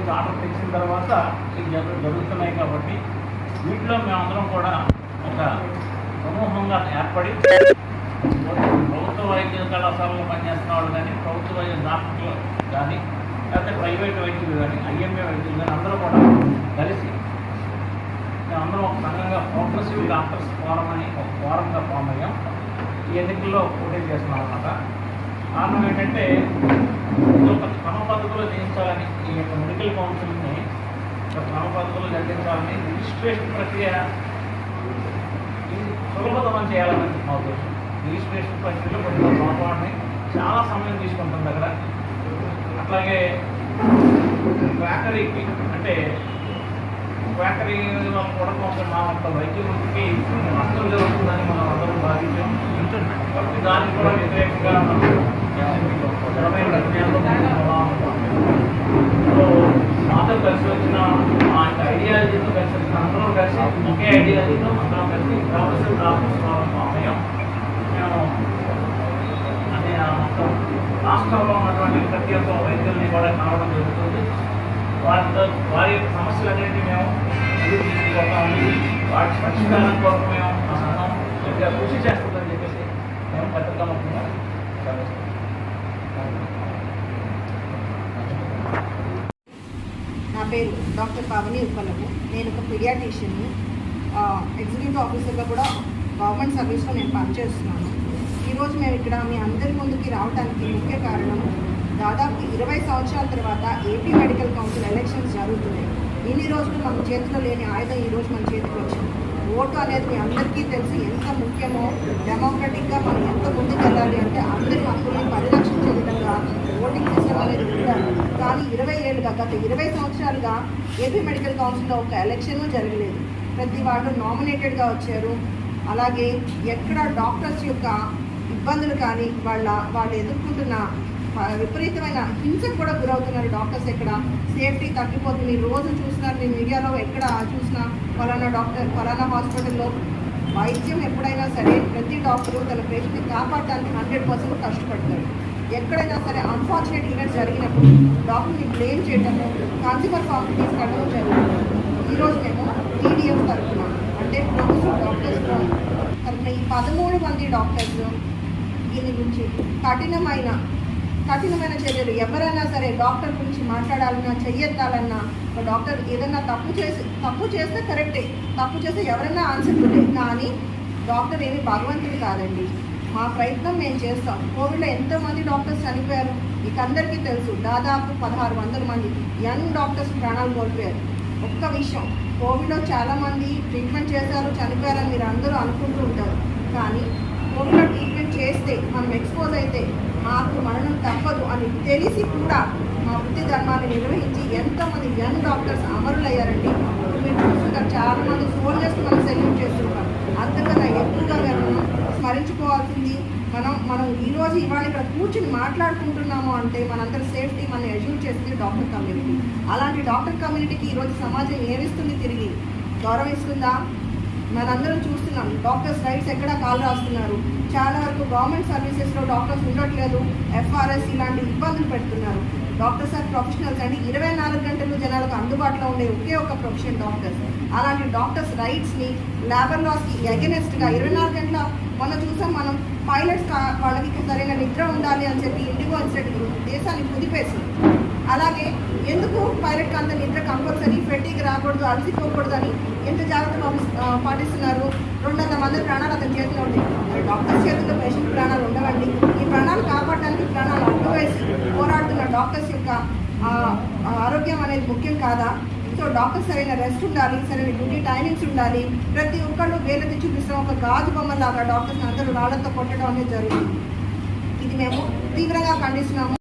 నుంచి ఆర్డర్ తెచ్చిన తర్వాత ఇది జరుగుతున్నాయి కాబట్టి వీటిలో మేమందరం కూడా ఒక సమూహంగా ఏర్పడి ప్రభుత్వ వైద్య కళాశాలలో పనిచేస్తున్న వాళ్ళు కానీ ప్రభుత్వ వైద్య డాక్టర్లు కానీ లేకపోతే ప్రైవేట్ వైద్యులు కానీ ఐఎంఏ వైద్యులు కానీ అందరూ కూడా కలిసి మేమందరం ఒక సంఘంగా ప్రోగ్రెసివ్ డాక్టర్స్ ఫోరం అని ఒక ఫోరంగా ఫామ్ అయ్యాం. ఈ ఎన్నికల్లో పోటీ చేస్తున్నాం అన్నమాట. కారణం ఏంటంటే ఒక క్రమ పద్ధతిలో చేయించాలని ఈ యొక్క మెడికల్ కౌన్సిల్ని ఒక క్రమ పద్ధతిలో జరిగించాలని రిజిస్ట్రేషన్ ప్రక్రియ సులభతరం చేయాలని మా ఉద్దేశం. రిజిస్ట్రేషన్ ప్రక్రియలో కొంత లోపాన్ని చాలా సమయం తీసుకుంటుంది అక్కడ. అట్లాగే క్వాకరీకి అంటే క్వాకరీ వాళ్ళు కూడా కొంచెం మా యొక్క వైద్యులకి నష్టం జరుగుతుందని మనం అందరం భావించాం. కాబట్టి దానికి కూడా వ్యతిరేకంగా మనం స్థిరమైన నిర్ణయాలు సో మాతో కలిసి వచ్చిన ఆ ఐడియాలజీతో కలిసి వచ్చిన అందరం కలిసి ఒకే ఐడియాలజీతో అందరం కలిసి ప్రొఫెసర్ డాక్టర్స్ అయ్యాం మేము అదే రాష్ట్రంలో ఉన్నటువంటి ప్రతి ఒక్క వైద్యుల్ని కూడా కావడం జరుగుతుంది. వారితో వారి తీసుకుపోతామని వాటి పరిష్కారం కోసం మేము మా సంఘం గట్టిగా కృషి చేస్తుందని చెప్పేసి మేము పత్రికా ముఖ్యంగా నా పేరు డాక్టర్ పావని ఉప్పలము నేను ఒక పిడియాటిషియన్ని ఎగ్జిక్యూటివ్ ఆఫీసర్గా కూడా గవర్నమెంట్ సర్వీస్లో నేను పనిచేస్తున్నాను. ఈరోజు మేము ఇక్కడ మీ అందరి ముందుకి రావడానికి ముఖ్య కారణం దాదాపు ఇరవై సంవత్సరాల తర్వాత ఏపీ మెడికల్ కౌన్సిల్ ఎలక్షన్స్ జరుగుతున్నాయి. ఇన్ని రోజులు మన చేతిలో లేని ఆయుధం ఈరోజు మన చేతికి వచ్చింది. ఓటు అనేది మీ అందరికీ తెలిసి ఎంత ముఖ్యమో డెమోక్రటిక్గా మనం ఎంత ముందుకెళ్ళాలి అంటే అందరి హక్కుల్ని పరిరక్షించే విధంగా ఓటింగ్ సిస్టమ్ అనేది ఉండాలి. కానీ ఇరవై ఏళ్ళుగా గత ఇరవై సంవత్సరాలుగా ఏపీ మెడికల్ కౌన్సిల్లో ఒక ఎలక్షన్ జరగలేదు. ప్రతి వాళ్ళు నామినేటెడ్గా వచ్చారు. అలాగే ఎక్కడ డాక్టర్స్ యొక్క ఇబ్బందులు కానీ వాళ్ళ వాళ్ళు ఎదుర్కొంటున్న విపరీతమైన హింసకు కూడా గురవుతున్నారు డాక్టర్స్ ఎక్కడ? సేఫ్టీ తగ్గిపోతుంది. రోజు చూసినా మీ మీడియాలో ఎక్కడ చూసినా ఫలానా డాక్టర్ ఫలానా హాస్పిటల్లో వైద్యం ఎప్పుడైనా సరే ప్రతి డాక్టరు తన పేషెంట్ని కాపాడడానికి హండ్రెడ్ పర్సెంట్ కష్టపడతారు. ఎక్కడైనా సరే అన్ఫార్చునేట్ ఈవెంట్ జరిగినప్పుడు డాక్టర్ని బ్లేమ్ చేయడము కన్స్యూమర్ ఫార్మ్ తీసుకెళ్ళడం జరుగుతుంది. ఈరోజు మేము టీడీఎఫ్ తరఫున అంటే ప్రొఫెసర్ డాక్టర్స్ తరఫున ఈ పదమూడు మంది డాక్టర్స్ దీని గురించి కఠినమైన కఠినమైన చర్యలు. ఎవరైనా సరే డాక్టర్ గురించి మాట్లాడాలన్నా చెయ్యెత్తాలన్నా ఒక డాక్టర్ ఏదైనా తప్పు చేసి తప్పు చేస్తే కరెక్టే. తప్పు చేస్తే ఎవరైనా ఆన్సర్ కానీ డాక్టర్ ఏమి భగవంతుడు కాదండి. మా ప్రయత్నం మేము చేస్తాం. కోవిడ్లో ఎంతోమంది డాక్టర్స్ చనిపోయారు. మీకు అందరికీ తెలుసు. దాదాపు పదహారు వందల మంది యంగ్ డాక్టర్స్ ప్రాణాలు కోల్పోయారు. ఒక్క విషయం. కోవిడ్లో చాలామంది ట్రీట్మెంట్ చేశారు చనిపోయారని మీరు అందరూ అనుకుంటూ ఉంటారు. కానీ కోవిడ్లో ట్రీట్మెంట్ చేస్తే మనం ఎక్స్పోజ్ అయితే మాకు మరణం తప్పదు అని తెలిసి కూడా మా వృత్తి ధర్మాన్ని నిర్వహించి ఎంతోమంది యంగ్ డాక్టర్స్ అమరులయ్యారండి. మీరు చూస్తున్నారు చాలా మంది సోల్జర్స్ మనం సెల్యూట్ చేస్తున్నారు అంతకన్నా ఎక్కువగా మనం స్మరించుకోవాల్సింది మనం మనం ఈరోజు ఇవాళ ఇక్కడ కూర్చుని మాట్లాడుకుంటున్నాము అంటే మనందరి సేఫ్టీ మనం అజ్యూర్ చేస్తుంది డాక్టర్ కమ్యూనిటీ. అలాంటి డాక్టర్ కమ్యూనిటీకి ఈరోజు సమాజం ఏమిస్తుంది తిరిగి? గౌరవిస్తుందా? మనందరం చూస్తున్నాం. డాక్టర్స్ రైట్స్ ఎక్కడ కాలు రాస్తున్నారు. చాలా వరకు గవర్నమెంట్ సర్వీసెస్లో డాక్టర్స్ ఉండట్లేదు. ఎఫ్ఆర్ఎస్ ఇలాంటి ఇబ్బందులు పెడుతున్నారు. డాక్టర్స్ ఆర్ ప్రొఫెషనల్స్ అండి ఇరవై నాలుగు గంటలు జనాలకు అందుబాటులో ఉండే ఒకే ఒక ప్రొఫెషన్ డాక్టర్స్ అలాంటి డాక్టర్స్ రైట్స్ని లేబర్ లాస్కి అగెనెస్ట్గా ఇరవై నాలుగు గంటల మొన్న చూసాం మనం పైలట్స్ వాళ్ళకి సరైన నిద్ర ఉండాలి అని చెప్పి ఇండిగో ఇన్స్టిట్యూట్ దేశాన్ని కుదిపేసింది. అలాగే ఎందుకు పైలట్కి అంత నిద్ర కంపల్సరీ ఫెట్టికి రాకూడదు అలసిపోకూడదు అని ఎంత జాగ్రత్త పాటిస్తున్నారు? రెండు వందల మంది ప్రాణాలు అతని చేతిలో ఉంటాయి డాక్టర్స్ చేతిలో పేషెంట్ ప్రాణాలు ఉండవండి. ఈ ప్రాణాలు కాపాడడానికి ప్రాణాలు అడ్డు వేసి పోరాడుతున్న డాక్టర్స్ యొక్క ఆరోగ్యం అనేది ముఖ్యం కాదా? సో డాక్టర్స్ సరైన రెస్ట్ ఉండాలి సరైన డ్యూటీ టైమింగ్స్ ఉండాలి. ప్రతి ఒక్కళ్ళు వేలెత్తి చూపిస్తాం ఒక గాజు బొమ్మలాగా డాక్టర్స్ అందరూ రాళ్ళతో కొట్టడం అనేది జరుగుతుంది. ఇది మేము తీవ్రంగా ఖండిస్తున్నాము.